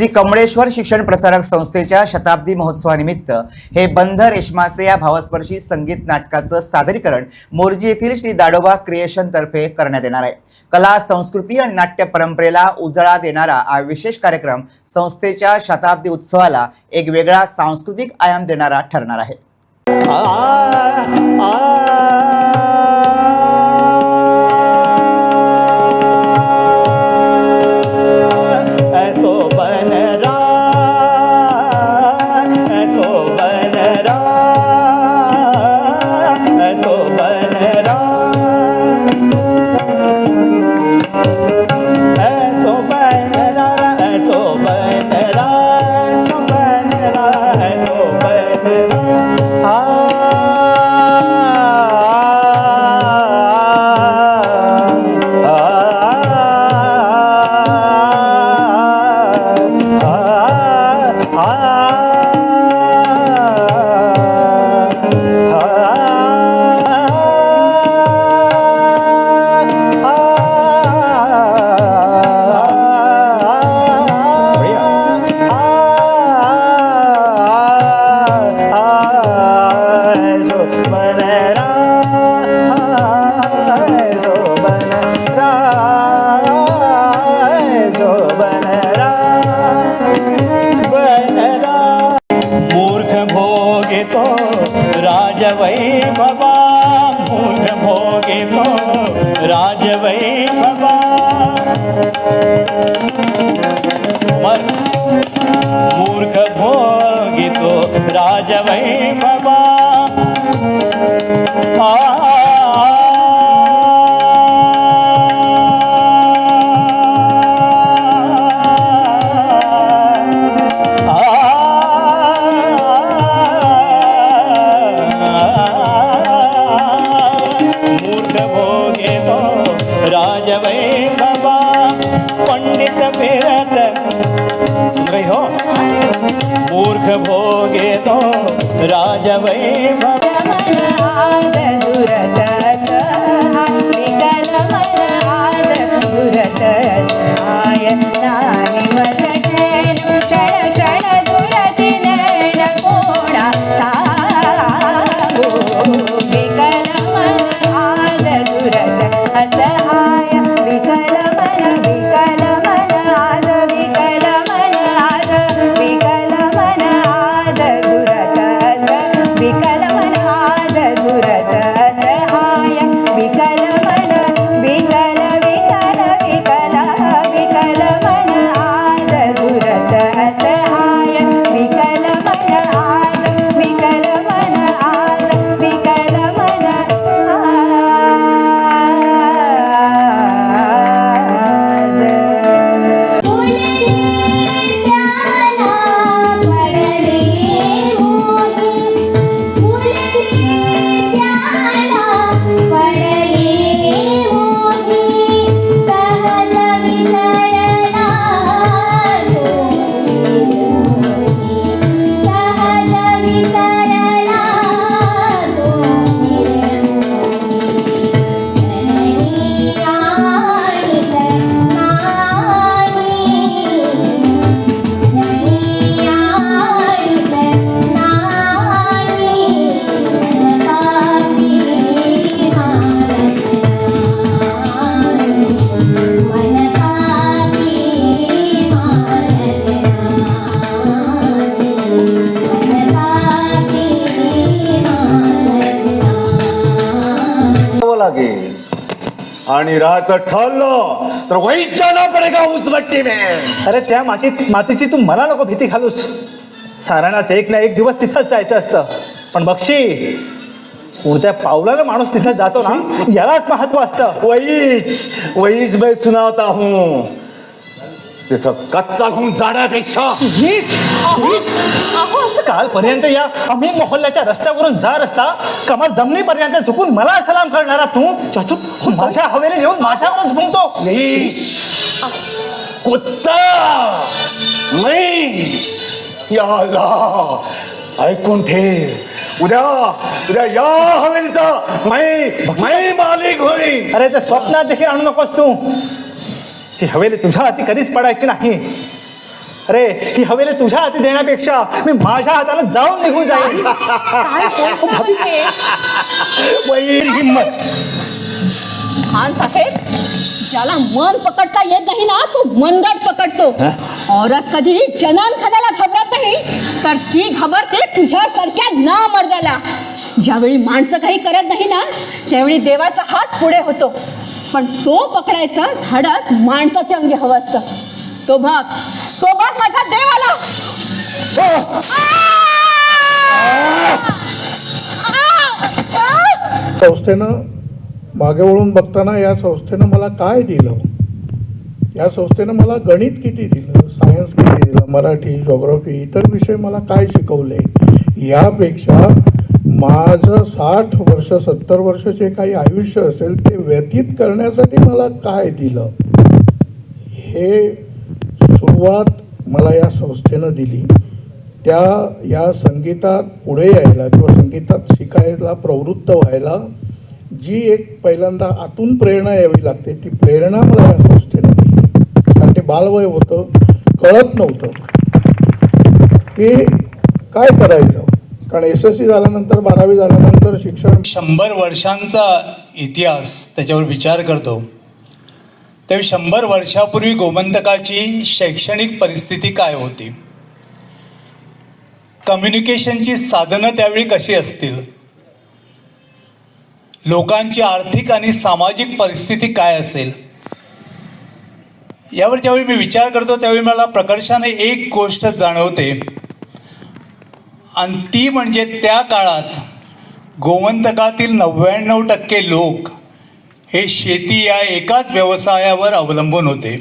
श्री कमळेश्वर शिक्षण प्रसारक संस्थेच्या शताब्दी महोत्सवानिमित्त हे बंध रेशमाचे या भावस्पर्शी संगीत नाटकाचं सादरीकरण मोरजी येथील श्री दाडोबा क्रिएशन तर्फे करण्यात येणार आहे. कला संस्कृती आणि नाट्य परंपरेला उजळा देणारा हा विशेष कार्यक्रम संस्थेच्या शताब्दी उत्सवाला एक वेगळा सांस्कृतिक आयाम देणारा ठरणार आहे. मूर्ख भोगे तो राजवैभवा मूर्ख भोगे तो राजवैभवा। मर मूर्ख भोगे तो राजवैभवा। आ వైభవ लागेल. आणि राहायचं ठरलं तर वहीत जाना पडेगा उस भट्टी अरे त्या माशी मातीची तू मला नको भीती घालूस. साराणाच एक ना एक दिवस तिथंच जायचं असतं. पण बक्षी कोणत्या पावलानं माणूस तिथं जातो ना यालाच महत्त्व असतं. वहीच वहीच मैं सुनावता हूं. तिथं कच्चा घुम जाण्यापेक्षा. कालपर्यंत या आम्ही मोहल्ल्याच्या रस्त्यावरून जा रस्ता कमाल जमिनीपर्यंत झुकून मला सलाम करणारा तू चाचू माझ्या हवेली येऊन माझ्यावरच घुमतो नीच कुत्ता. मी या अल्लाह ऐकून ठेव. उद्या उद्या या हवेलीचा मै मै मालिक होईल अरे ते स्वप्नात देखील आणू नकोस तू. ती हवेली तुझ्या हाती कधीच पडायची नाही. अरे ही हवेली तुझ्या हाती देण्यापेक्षा मी माझ्या हाताने जाऊन निघून जाईल काय? बोलतो हे? वैर हिंमत खान साहेब ज्याला मन पकडता येत नाही ना तो मनगट पकडतो. औरत कधी जनान खाण्याला नाही तर ती घाबरते तुझ्यासारख्या ना मर्दाला ज्यावेळी माणसं काही करत नाही ना त्यावेळी देवाचा हात पुढे होतो. पण तो पकडायचा धडक माणसाच्या अंगी हवं असतं. तो भाग तो भाग माझा देवाला. संस्थेनं मागे वळून बघताना या संस्थेनं मला काय दिलं? या संस्थेनं मला गणित किती दिलं? मराठी जॉग्रफी इतर विषय मला काय शिकवले? यापेक्षा माझं साठ वर्ष सत्तर वर्ष जे काही आयुष्य असेल ते व्यतीत करण्यासाठी मला काय दिलं? हे सुरुवात मला या संस्थेनं दिली. त्या या संगीतात पुढे यायला किंवा संगीतात शिकायला प्रवृत्त व्हायला जी एक पहिल्यांदा आतून प्रेरणा यावी लागते ती प्रेरणा मला या संस्थेनं दिली. कारण ते बालवय होतं. कळत नव्हतं. की काय करायचं? कारण एस एस सी झाल्यानंतर बारावी झाल्यानंतर शिक्षण शंभर वर्षांचा इतिहास त्याच्यावर विचार करतो. त्यावेळी शंभर वर्षापूर्वी गोमंतकाची शैक्षणिक परिस्थिती काय होती? कम्युनिकेशनची साधनं त्यावेळी कशी असतील? लोकांची आर्थिक आणि सामाजिक परिस्थिती काय असेल? यावर ज्यावेळी मी विचार करतो त्यावेळी मला प्रकर्षाने एक गोष्ट जाणवते. आणि ती म्हणजे त्या काळात गोमंतकातील नव्याण्णव टक्के लोक हे शेती या एकाच व्यवसायावर अवलंबून होते.